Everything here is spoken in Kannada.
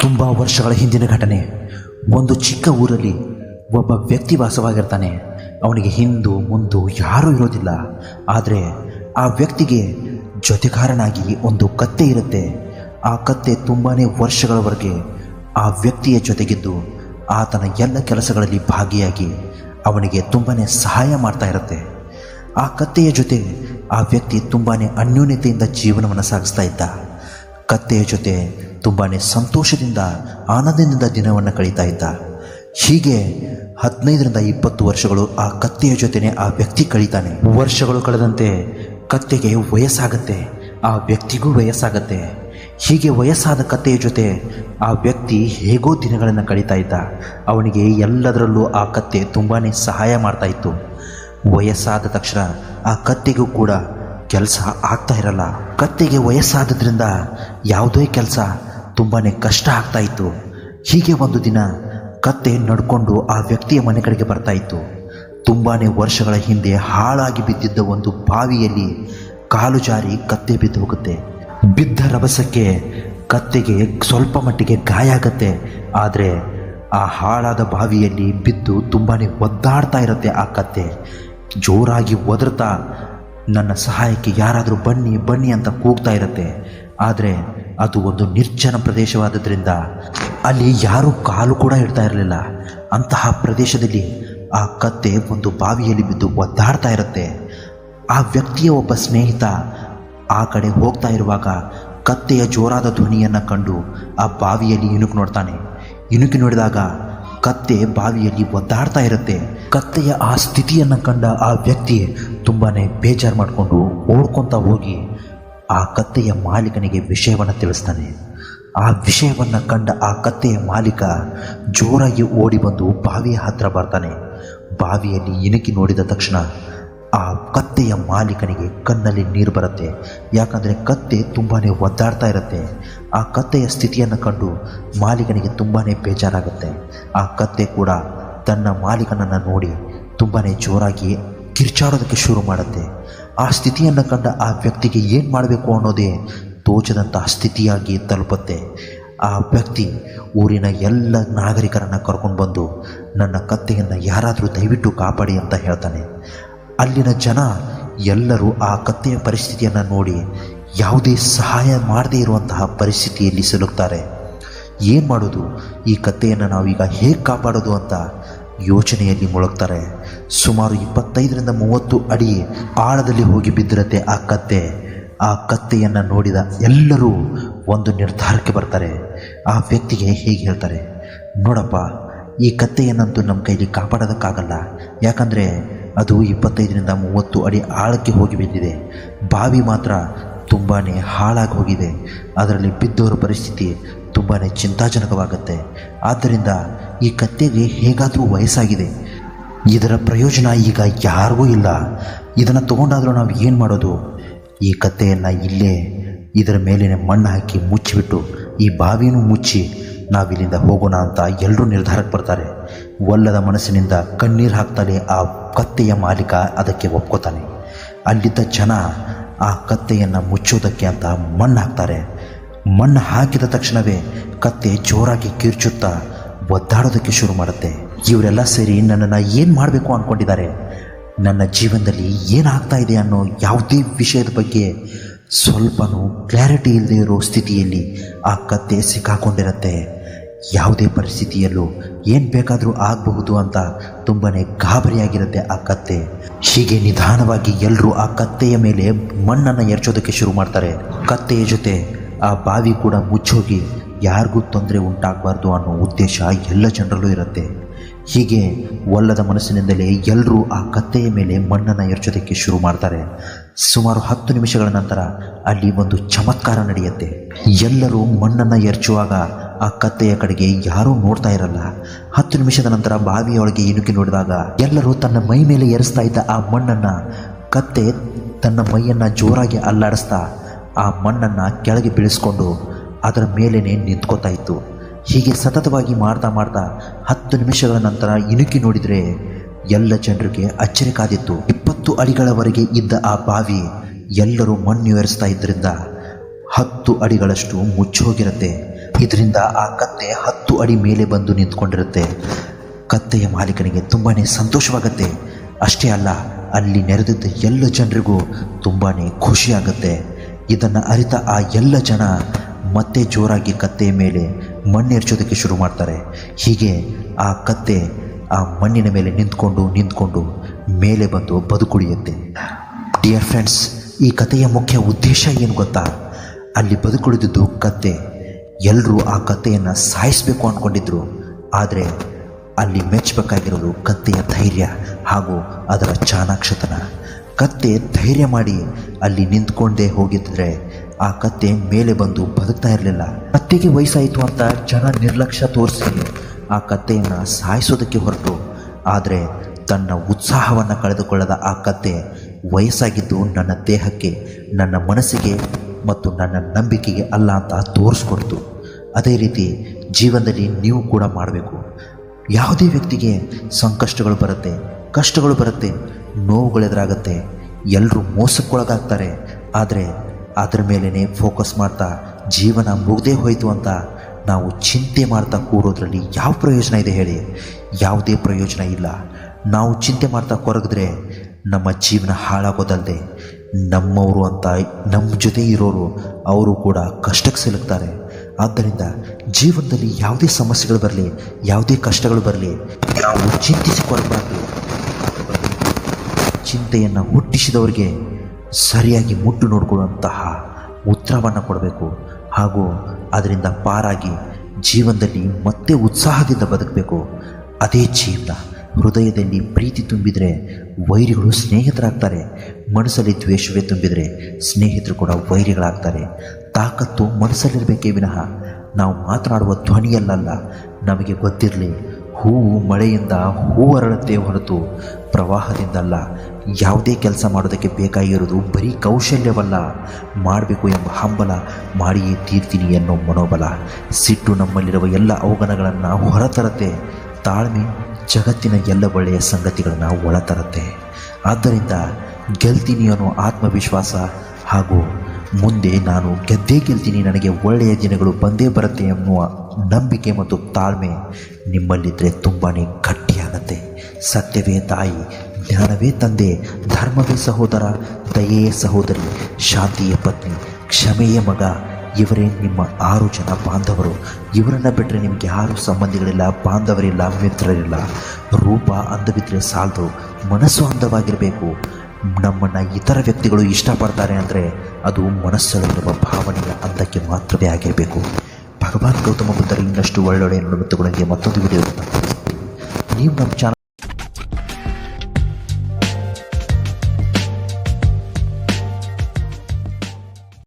ತುಂಬ ವರ್ಷಗಳ ಹಿಂದಿನ ಘಟನೆ. ಒಂದು ಚಿಕ್ಕ ಊರಲ್ಲಿ ಒಬ್ಬ ವ್ಯಕ್ತಿ ವಾಸವಾಗಿರ್ತಾನೆ. ಅವನಿಗೆ ಹಿಂದು, ಮುಂದು ಯಾರೂ ಇರೋದಿಲ್ಲ. ಆದರೆ ಆ ವ್ಯಕ್ತಿಗೆ ಜೊತೆಗಾರನಾಗಿ ಒಂದು ಕತ್ತೆ ಇರುತ್ತೆ. ಆ ಕತ್ತೆ ತುಂಬಾ ವರ್ಷಗಳವರೆಗೆ ಆ ವ್ಯಕ್ತಿಯ ಜೊತೆಗಿದ್ದು ಆತನ ಎಲ್ಲ ಕೆಲಸಗಳಲ್ಲಿ ಭಾಗಿಯಾಗಿ ಅವನಿಗೆ ತುಂಬಾ ಸಹಾಯ ಮಾಡ್ತಾ ಇರುತ್ತೆ. ಆ ಕತ್ತೆಯ ಜೊತೆ ಆ ವ್ಯಕ್ತಿ ತುಂಬಾ ಅನ್ಯೋನ್ಯತೆಯಿಂದ ಜೀವನವನ್ನು ಸಾಗಿಸ್ತಾ ಇದ್ದ. ಕತ್ತೆಯ ಜೊತೆ ತುಂಬಾ ಸಂತೋಷದಿಂದ, ಆನಂದದಿಂದ ದಿನವನ್ನು ಕಳೀತಾ ಇದ್ದ. ಹೀಗೆ ಹದಿನೈದರಿಂದ ಇಪ್ಪತ್ತು ವರ್ಷಗಳು ಆ ಕತ್ತೆಯ ಜೊತೆನೆ ಆ ವ್ಯಕ್ತಿ ಕಳೀತಾನೆ. ವರ್ಷಗಳು ಕಳೆದಂತೆ ಕತ್ತೆಗೆ ವಯಸ್ಸಾಗತ್ತೆ. ಆ ವ್ಯಕ್ತಿಗೂ ವಯಸ್ಸಾಗತ್ತೆ. ಹೀಗೆ ವಯಸ್ಸಾದ ಕತ್ತೆಯ ಜೊತೆ ಆ ವ್ಯಕ್ತಿ ಹೇಗೋ ದಿನಗಳನ್ನು ಕಳೀತಾ ಇದ್ದ. ಅವನಿಗೆ ಎಲ್ಲದರಲ್ಲೂ ಆ ಕತ್ತೆ ತುಂಬಾ ಸಹಾಯ ಮಾಡ್ತಾ ಇತ್ತು. ವಯಸ್ಸಾದ ತಕ್ಷಣ ಆ ಕತ್ತೆಗೂ ಕೂಡ ಕೆಲಸ ಆಗ್ತಾ ಇರಲ್ಲ. ಕತ್ತೆಗೆ ವಯಸ್ಸಾದ್ರಿಂದ ಯಾವುದೇ ಕೆಲಸ ತುಂಬಾ ಕಷ್ಟ ಆಗ್ತಾ ಇತ್ತು. ಹೀಗೆ ಒಂದು ದಿನ ಕತ್ತೆ ನಡ್ಕೊಂಡು ಆ ವ್ಯಕ್ತಿಯ ಮನೆ ಕಡೆಗೆ ಬರ್ತಾ ಇತ್ತು. ತುಂಬಾ ವರ್ಷಗಳ ಹಿಂದೆ ಹಾಳಾಗಿ ಬಿದ್ದಿದ್ದ ಒಂದು ಬಾವಿಯಲ್ಲಿ ಕಾಲು ಜಾರಿ ಕತ್ತೆ ಬಿದ್ದು ಹೋಗುತ್ತೆ. ಬಿದ್ದ ರಭಸಕ್ಕೆ ಕತ್ತೆಗೆ ಸ್ವಲ್ಪ ಮಟ್ಟಿಗೆ ಗಾಯ ಆಗತ್ತೆ. ಆದರೆ ಆ ಹಾಳಾದ ಬಾವಿಯಲ್ಲಿ ಬಿದ್ದು ತುಂಬಾ ಒದ್ದಾಡ್ತಾ ಇರುತ್ತೆ ಆ ಕತ್ತೆ. ಜೋರಾಗಿ ಒದರ್ತಾ ನನ್ನ ಸಹಾಯಕ್ಕೆ ಯಾರಾದರೂ ಬನ್ನಿ ಬನ್ನಿ ಅಂತ ಕೂಗ್ತಾ ಇರುತ್ತೆ. ಆದರೆ ಅದು ಒಂದು ನಿರ್ಜನ ಪ್ರದೇಶವಾದದ್ರಿಂದ ಅಲ್ಲಿ ಯಾರೂ ಕಾಲು ಕೂಡ ಇಡ್ತಾ ಇರಲಿಲ್ಲ. ಅಂತಹ ಪ್ರದೇಶದಲ್ಲಿ ಆ ಕತ್ತೆ ಒಂದು ಬಾವಿಯಲ್ಲಿ ಬಿದ್ದು ಒದ್ದಾಡ್ತಾ ಇರುತ್ತೆ. ಆ ವ್ಯಕ್ತಿಯ ಒಬ್ಬ ಸ್ನೇಹಿತ ಆ ಕಡೆ ಹೋಗ್ತಾ ಇರುವಾಗ ಕತ್ತೆಯ ಜೋರಾದ ಧ್ವನಿಯನ್ನು ಕಂಡು ಆ ಬಾವಿಯಲ್ಲಿ ಇಣುಕು ನೋಡ್ತಾನೆ. ಇಣುಕಿ ನೋಡಿದಾಗ ಕತ್ತೆ ಬಾವಿಯಲ್ಲಿ ಒದ್ದಾಡ್ತಾ ಇರುತ್ತೆ. ಕತ್ತೆಯ ಆ ಸ್ಥಿತಿಯನ್ನು ಕಂಡ ಆ ವ್ಯಕ್ತಿ ತುಂಬಾ ಬೇಜಾರು ಮಾಡಿಕೊಂಡು ಓಡ್ಕೊತಾ ಹೋಗಿ ಆ ಕತ್ತೆಯ ಮಾಲೀಕನಿಗೆ ವಿಷಯವನ್ನು ತಿಳಿಸ್ತಾನೆ. ಆ ವಿಷಯವನ್ನು ಕಂಡ ಆ ಕತ್ತೆಯ ಮಾಲೀಕ ಜೋರಾಗಿ ಓಡಿ ಬಂದು ಬಾವಿಯ ಹತ್ರ ಬರ್ತಾನೆ. ಬಾವಿಯಲ್ಲಿ ಇಣುಕಿ ನೋಡಿದ ತಕ್ಷಣ ಆ ಕತ್ತೆಯ ಮಾಲೀಕನಿಗೆ ಕಣ್ಣಲ್ಲಿ ನೀರು ಬರುತ್ತೆ. ಯಾಕಂದರೆ ಕತ್ತೆ ತುಂಬಾ ಒದ್ದಾಡ್ತಾ ಇರುತ್ತೆ. ಆ ಕತ್ತೆಯ ಸ್ಥಿತಿಯನ್ನು ಕಂಡು ಮಾಲೀಕನಿಗೆ ತುಂಬಾ ಬೇಜಾರಾಗುತ್ತೆ. ಆ ಕತ್ತೆ ಕೂಡ ತನ್ನ ಮಾಲೀಕನನ್ನು ನೋಡಿ ತುಂಬಾ ಜೋರಾಗಿ ಕಿರ್ಚಾಡೋದಕ್ಕೆ ಶುರು ಮಾಡುತ್ತೆ. ಆ ಸ್ಥಿತಿಯನ್ನು ಕಂಡ ಆ ವ್ಯಕ್ತಿಗೆ ಏನು ಮಾಡಬೇಕು ಅನ್ನೋದೇ ತೋಚದಂಥ ಸ್ಥಿತಿಯಾಗಿ ತಲುಪುತ್ತೆ. ಆ ವ್ಯಕ್ತಿ ಊರಿನ ಎಲ್ಲ ನಾಗರಿಕರನ್ನು ಕರ್ಕೊಂಡು ಬಂದು ನನ್ನ ಕತ್ತೆಯನ್ನು ಯಾರಾದರೂ ದಯವಿಟ್ಟು ಕಾಪಾಡಿ ಅಂತ ಹೇಳ್ತಾನೆ. ಅಲ್ಲಿನ ಜನ ಎಲ್ಲರೂ ಆ ಕತ್ತೆಯ ಪರಿಸ್ಥಿತಿಯನ್ನು ನೋಡಿ ಯಾವುದೇ ಸಹಾಯ ಮಾಡದೇ ಇರುವಂತಹ ಪರಿಸ್ಥಿತಿಯಲ್ಲಿ ಸಿಲುಕ್ತಾರೆ. ಏನು ಮಾಡೋದು? ಈ ಕತ್ತೆಯನ್ನು ನಾವೀಗ ಹೇಗೆ ಕಾಪಾಡೋದು ಅಂತ ಯೋಚನೆಯಲ್ಲಿ ಮುಳುಗ್ತಾರೆ. ಸುಮಾರು ಇಪ್ಪತ್ತೈದರಿಂದ ಮೂವತ್ತು ಅಡಿ ಆಳದಲ್ಲಿ ಹೋಗಿ ಬಿದ್ದಿರತ್ತೆ ಆ ಕತ್ತೆ. ಆ ಕತ್ತೆಯನ್ನು ನೋಡಿದ ಎಲ್ಲರೂ ಒಂದು ನಿರ್ಧಾರಕ್ಕೆ ಬರ್ತಾರೆ. ಆ ವ್ಯಕ್ತಿಗೆ ಹೀಗೆ ಹೇಳ್ತಾರೆ, ನೋಡಪ್ಪ, ಈ ಕತ್ತೆಯನ್ನಂತೂ ನಮ್ಮ ಕೈಲಿ ಕಾಪಾಡೋದಕ್ಕಾಗಲ್ಲ. ಯಾಕಂದರೆ ಅದು ಇಪ್ಪತ್ತೈದರಿಂದ ಮೂವತ್ತು ಅಡಿ ಆಳಕ್ಕೆ ಹೋಗಿ ಬಿದ್ದಿದೆ. ಬಾವಿ ಮಾತ್ರ ತುಂಬಾ ಹಾಳಾಗಿ ಹೋಗಿದೆ. ಅದರಲ್ಲಿ ಬಿದ್ದವರ ಪರಿಸ್ಥಿತಿ ತುಂಬಾ ಚಿಂತಾಜನಕವಾಗುತ್ತೆ. ಆದ್ದರಿಂದ ಈ ಕತ್ತೆಗೆ ಹೇಗಾದರೂ ವಯಸ್ಸಾಗಿದೆ. ಇದರ ಪ್ರಯೋಜನ ಈಗ ಯಾರಿಗೂ ಇಲ್ಲ. ಇದನ್ನು ತೊಗೊಂಡಾದರೂ ನಾವು ಏನು ಮಾಡೋದು? ಈ ಕತ್ತೆಯನ್ನು ಇಲ್ಲೇ ಇದರ ಮೇಲಿನ ಮಣ್ಣು ಹಾಕಿ ಮುಚ್ಚಿಬಿಟ್ಟು, ಈ ಬಾವಿನೂ ಮುಚ್ಚಿ ನಾವಿಲ್ಲಿಂದ ಹೋಗೋಣ ಅಂತ ಎಲ್ಲರೂ ನಿರ್ಧಾರಕ್ಕೆ ಬರ್ತಾರೆ. ಒಲ್ಲದ ಮನಸ್ಸಿನಿಂದ ಕಣ್ಣೀರು ಹಾಕ್ತಾನೆ ಆ ಕತ್ತೆಯ ಮಾಲೀಕ ಅದಕ್ಕೆ ಒಪ್ಕೋತಾನೆ. ಅಲ್ಲಿದ್ದ ಜನ ಆ ಕತ್ತೆಯನ್ನು ಮುಚ್ಚೋದಕ್ಕೆ ಅಂತ ಮಣ್ಣು ಹಾಕ್ತಾರೆ. ಮಣ್ಣು ಹಾಕಿದ ತಕ್ಷಣವೇ ಕತ್ತೆ ಜೋರಾಗಿ ಕಿರ್ಚುತ್ತಾ ಒದ್ದಾಡೋದಕ್ಕೆ ಶುರು ಮಾಡುತ್ತೆ. ಇವರೆಲ್ಲ ಸೇರಿ ನನ್ನನ್ನು ಏನು ಮಾಡಬೇಕು ಅಂದ್ಕೊಂಡಿದ್ದಾರೆ ನನ್ನ ಜೀವನದಲ್ಲಿ ಏನಾಗ್ತಾ ಇದೆ ಅನ್ನೋ ಯಾವುದೇ ವಿಷಯದ ಬಗ್ಗೆ ಸ್ವಲ್ಪನೂ ಕ್ಲಾರಿಟಿ ಇಲ್ಲದೆ ಇರೋ ಸ್ಥಿತಿಯಲ್ಲಿ ಆ ಕತ್ತೆ ಸಿಕ್ಕಾಕೊಂಡಿರುತ್ತೆ. ಯಾವುದೇ ಪರಿಸ್ಥಿತಿಯಲ್ಲೂ ಏನು ಬೇಕಾದರೂ ಆಗಬಹುದು ಅಂತ ತುಂಬಾ ಗಾಬರಿಯಾಗಿರುತ್ತೆ ಆ ಕತ್ತೆ. ಹೀಗೆ ನಿಧಾನವಾಗಿ ಎಲ್ಲರೂ ಆ ಕತ್ತೆಯ ಮೇಲೆ ಮಣ್ಣನ್ನು ಎರಚೋದಕ್ಕೆ ಶುರು ಮಾಡ್ತಾರೆ. ಕತ್ತೆಯ ಜೊತೆ ಆ ಬಾವಿ ಕೂಡ ಮುಚ್ಚೋಗಿ ಯಾರಿಗೂ ತೊಂದರೆ ಉಂಟಾಗಬಾರ್ದು ಅನ್ನೋ ಉದ್ದೇಶ ಎಲ್ಲ ಜನರಲ್ಲೂ ಇರುತ್ತೆ. ಹೀಗೆ ಒಲ್ಲದ ಮನಸ್ಸಿನಿಂದಲೇ ಎಲ್ಲರೂ ಆ ಕತ್ತೆಯ ಮೇಲೆ ಮಣ್ಣನ್ನು ಎರಚೋದಕ್ಕೆ ಶುರು ಮಾಡ್ತಾರೆ. ಸುಮಾರು ಹತ್ತು ನಿಮಿಷಗಳ ನಂತರ ಅಲ್ಲಿ ಒಂದು ಚಮತ್ಕಾರ ನಡೆಯುತ್ತೆ. ಎಲ್ಲರೂ ಮಣ್ಣನ್ನು ಎರಚುವಾಗ ಆ ಕತ್ತೆಯ ಕಡೆಗೆ ಯಾರೂ ನೋಡ್ತಾ ಇರಲ್ಲ. ಹತ್ತು ನಿಮಿಷದ ನಂತರ ಬಾವಿಯೊಳಗೆ ಇಣುಕಿ ನೋಡಿದಾಗ ಎಲ್ಲರೂ ತನ್ನ ಮೈ ಮೇಲೆ ಎರಸ್ತಾ ಇದ್ದ ಆ ಮಣ್ಣನ್ನು ಕತ್ತೆ ತನ್ನ ಮೈಯನ್ನು ಜೋರಾಗಿ ಅಲ್ಲಾಡಿಸ್ತಾ ಆ ಮಣ್ಣನ್ನು ಕೆಳಗೆ ಬೀಳಿಸ್ಕೊಂಡು ಅದರ ಮೇಲೇ ನಿಂತ್ಕೋತಾ ಇತ್ತು. ಹೀಗೆ ಸತತವಾಗಿ ಮಾಡ್ತಾ ಮಾಡ್ತಾ ಹತ್ತು ನಿಮಿಷಗಳ ನಂತರ ಇಣುಕಿ ನೋಡಿದರೆ ಎಲ್ಲ ಜನರಿಗೆ ಅಚ್ಚರಿ ಕಾದಿತ್ತು. ಇಪ್ಪತ್ತು ಅಡಿಗಳವರೆಗೆ ಇದ್ದ ಆ ಬಾವಿ ಎಲ್ಲರೂ ಮಣ್ಣು ಏರಿಸ್ತಾ ಇದ್ದರಿಂದ ಹತ್ತು ಅಡಿಗಳಷ್ಟು ಮುಚ್ಚೋಗಿರುತ್ತೆ ಇದರಿಂದ ಆ ಕತ್ತೆ ಹತ್ತು ಅಡಿ ಮೇಲೆ ಬಂದು ನಿಂತ್ಕೊಂಡಿರುತ್ತೆ. ಕತ್ತೆಯ ಮಾಲೀಕನಿಗೆ ತುಂಬಾ ಸಂತೋಷವಾಗುತ್ತೆ. ಅಷ್ಟೇ ಅಲ್ಲ, ಅಲ್ಲಿ ನೆರೆದಿದ್ದ ಎಲ್ಲ ಜನರಿಗೂ ತುಂಬಾ ಖುಷಿಯಾಗುತ್ತೆ. ಇದನ್ನು ಅರಿತ ಆ ಎಲ್ಲ ಜನ ಮತ್ತೆ ಜೋರಾಗಿ ಕತ್ತೆಯ ಮೇಲೆ ಮಣ್ಣೆರ್ಚೋದಕ್ಕೆ ಶುರು ಮಾಡ್ತಾರೆ. ಹೀಗೆ ಆ ಕತ್ತೆ ಆ ಮಣ್ಣಿನ ಮೇಲೆ ನಿಂತ್ಕೊಂಡು ನಿಂತ್ಕೊಂಡು ಮೇಲೆ ಬಂದು ಬದುಕುಳಿಯುತ್ತೆ. ಡಿಯರ್ ಫ್ರೆಂಡ್ಸ್ ಈ ಕಥೆಯ ಮುಖ್ಯ ಉದ್ದೇಶ ಏನು ಗೊತ್ತಾ? ಅಲ್ಲಿ ಬದುಕುಳಿದಿದ್ದು ಕತ್ತೆ. ಎಲ್ಲರೂ ಆ ಕತ್ತೆಯನ್ನು ಸಾಯಿಸಬೇಕು ಅಂದ್ಕೊಂಡಿದ್ರು ಆದರೆ ಅಲ್ಲಿ ಮೆಚ್ಚಬೇಕಾಗಿರೋದು ಕತ್ತೆಯ ಧೈರ್ಯ ಹಾಗೂ ಅದರ ಚಾಣಾಕ್ಷತನ. ಕತ್ತೆ ಧೈರ್ಯ ಮಾಡಿ ಅಲ್ಲಿ ನಿಂತ್ಕೊಂಡೇ ಹೋಗಿದ್ರೆ ಆ ಕತ್ತೆ ಮೇಲೆ ಬಂದು ಬದುಕ್ತಾ ಇರಲಿಲ್ಲ. ಕತ್ತೆಗೆ ವಯಸ್ಸಾಯಿತು ಅಂತ ಜನ ನಿರ್ಲಕ್ಷ್ಯ ತೋರಿಸಿ ಆ ಕತ್ತೆಯನ್ನು ಸಾಯಿಸೋದಕ್ಕೆ ಹೊರಟು. ಆದರೆ ತನ್ನ ಉತ್ಸಾಹವನ್ನು ಕಳೆದುಕೊಳ್ಳದ ಆ ಕತ್ತೆ ವಯಸ್ಸಾಗಿದ್ದು ನನ್ನ ದೇಹಕ್ಕೆ, ನನ್ನ ಮನಸ್ಸಿಗೆ ಮತ್ತು ನನ್ನ ನಂಬಿಕೆಗೆ ಅಲ್ಲ ಅಂತ ತೋರಿಸ್ಕೊಡ್ತು. ಅದೇ ರೀತಿ ಜೀವನದಲ್ಲಿ ನೀವು ಕೂಡ ಮಾಡಬೇಕು. ಯಾವುದೇ ವ್ಯಕ್ತಿಗೆ ಸಂಕಷ್ಟಗಳು ಬರುತ್ತೆ, ಕಷ್ಟಗಳು ಬರುತ್ತೆ ನೋವುಗಳು ಎದುರಾಗುತ್ತೆ ಎಲ್ಲರೂ ಮೋಸಕ್ಕೊಳಗಾಗ್ತಾರೆ. ಆದರೆ ಅದರ ಮೇಲೇ ಫೋಕಸ್ ಮಾಡ್ತಾ ಜೀವನ ಮುಗ್ದೇ ಹೋಯಿತು ಅಂತ ನಾವು ಚಿಂತೆ ಮಾಡ್ತಾ ಕೂರೋದ್ರಲ್ಲಿ ಯಾವ ಪ್ರಯೋಜನ ಇದೆ ಹೇಳಿ? ಯಾವುದೇ ಪ್ರಯೋಜನ ಇಲ್ಲ. ನಾವು ಚಿಂತೆ ಮಾಡ್ತಾ ಕೊರಗಿದ್ರೆ ನಮ್ಮ ಜೀವನ ಹಾಳಾಗೋದಲ್ಲದೆ ನಮ್ಮವರು ಅಂತ ನಮ್ಮ ಜೊತೆ ಇರೋರು ಅವರು ಕೂಡ ಕಷ್ಟಕ್ಕೆ ಸಿಲುಕ್ತಾರೆ. ಆದ್ದರಿಂದ ಜೀವನದಲ್ಲಿ ಯಾವುದೇ ಸಮಸ್ಯೆಗಳು ಬರಲಿ, ಯಾವುದೇ ಕಷ್ಟಗಳು ಬರಲಿ, ನಾವು ಚಿಂತಿಸಿಕೊಳ್ಬಾರ್ದು ಚಿಂತೆಯನ್ನು ಹುಟ್ಟಿಸಿದವರಿಗೆ ಸರಿಯಾಗಿ ಮುಟ್ಟು ನೋಡಿಕೊಳ್ಳುವಂತಹ ಉತ್ತರವನ್ನು ಕೊಡಬೇಕು. ಹಾಗೂ ಅದರಿಂದ ಪಾರಾಗಿ ಜೀವನದಲ್ಲಿ ಮತ್ತೆ ಉತ್ಸಾಹದಿಂದ ಬದುಕಬೇಕು. ಅದೇ ಜೀವನ. ಹೃದಯದಲ್ಲಿ ಪ್ರೀತಿ ತುಂಬಿದರೆ ವೈರಿಗಳು ಸ್ನೇಹಿತರಾಗ್ತಾರೆ. ಮನಸ್ಸಲ್ಲಿ ದ್ವೇಷವೇ ತುಂಬಿದರೆ ಸ್ನೇಹಿತರು ಕೂಡ ವೈರಿಗಳಾಗ್ತಾರೆ. ತಾಕತ್ತು ಮನಸ್ಸಲ್ಲಿರಬೇಕೇ ವಿನಃ. ನಾವು ಮಾತನಾಡುವ ಧ್ವನಿಯಲ್ಲಲ್ಲ, ನಮಗೆ ಗೊತ್ತಿರಲಿ. ಹೂವು ಮಳೆಯಿಂದ ಹೂ ಅರಳುತ್ತೆ ಹೊರತು ಪ್ರವಾಹದಿಂದಲ್ಲ. ಯಾವುದೇ ಕೆಲಸ ಮಾಡೋದಕ್ಕೆ ಬೇಕಾಗಿರೋದು ಬರೀ ಕೌಶಲ್ಯವಲ್ಲ. ಮಾಡಬೇಕು ಎಂಬ ಹಂಬಲ ಮಾಡಿಯೇ ತೀರ್ತೀನಿ ಎನ್ನೋ ಮನೋಬಲ. ಸಿಟ್ಟು ನಮ್ಮಲ್ಲಿರುವ ಎಲ್ಲ ಅವಗಣಗಳನ್ನು ಹೊರತರತ್ತೆ. ತಾಳ್ಮೆ ಜಗತ್ತಿನ ಎಲ್ಲ ಒಳ್ಳೆಯ ಸಂಗತಿಗಳನ್ನು ಒಳತರತ್ತೆ. ಆದ್ದರಿಂದ ಗೆಲ್ತೀನಿ ಅನ್ನೋ ಆತ್ಮವಿಶ್ವಾಸ ಹಾಗೂ ಮುಂದೆ ನಾನು ಗೆದ್ದೇ ಗೆಲ್ತೀನಿ, ನನಗೆ ಒಳ್ಳೆಯ ದಿನಗಳು ಬಂದೇ ಬರುತ್ತೆ ಎನ್ನುವ ನಂಬಿಕೆ ಮತ್ತು ತಾಳ್ಮೆ ನಿಮ್ಮಲ್ಲಿದ್ದರೆ ತುಂಬಾ ಗಟ್ಟಿಯಾಗತ್ತೆ. ಸತ್ಯವೇ ತಾಯಿ, ಜ್ಞಾನವೇ ತಂದೆ, ಧರ್ಮವೇ ಸಹೋದರ, ದಯೆಯೇ ಸಹೋದರಿ, ಶಾಂತಿಯೇ ಪತ್ನಿ, ಕ್ಷಮೆಯೇ ಮಗ, ಇವರೇ ನಿಮ್ಮ ಆರು ಜನ ಬಾಂಧವರು. ಇವರನ್ನು ಬಿಟ್ಟರೆ ನಿಮಗೆ ಯಾರು ಸಂಬಂಧಿಗಳಿಲ್ಲ, ಬಾಂಧವರಿಲ್ಲ, ಮಿತ್ರರಿಲ್ಲ. ರೂಪ ಅಂದವಿದ್ರೆ ಸಾಲದು, ಮನಸ್ಸು ಅಂದವಾಗಿರಬೇಕು. ನಮ್ಮನ್ನು ಇತರ ವ್ಯಕ್ತಿಗಳು ಇಷ್ಟಪಡ್ತಾರೆ ಅಂದರೆ ಅದು ಮನಸ್ಸಲ್ಲಿರುವ ಭಾವನೆಯ ಅಂದಕ್ಕೆ ಮಾತ್ರವೇ ಆಗಿರಬೇಕು. ಭಗವಾನ್ ಗೌತಮ ಬುದ್ಧರ ಇನ್ನಷ್ಟು ಒಳ್ಳೊಳ್ಳೆಯ ನುಡಿಮುತ್ತುಗಳಿಗೆ ಮತ್ತೊಂದು ವಿಡಿಯೋ ನೀವು ನಮ್ಮ ಚಾನಲ್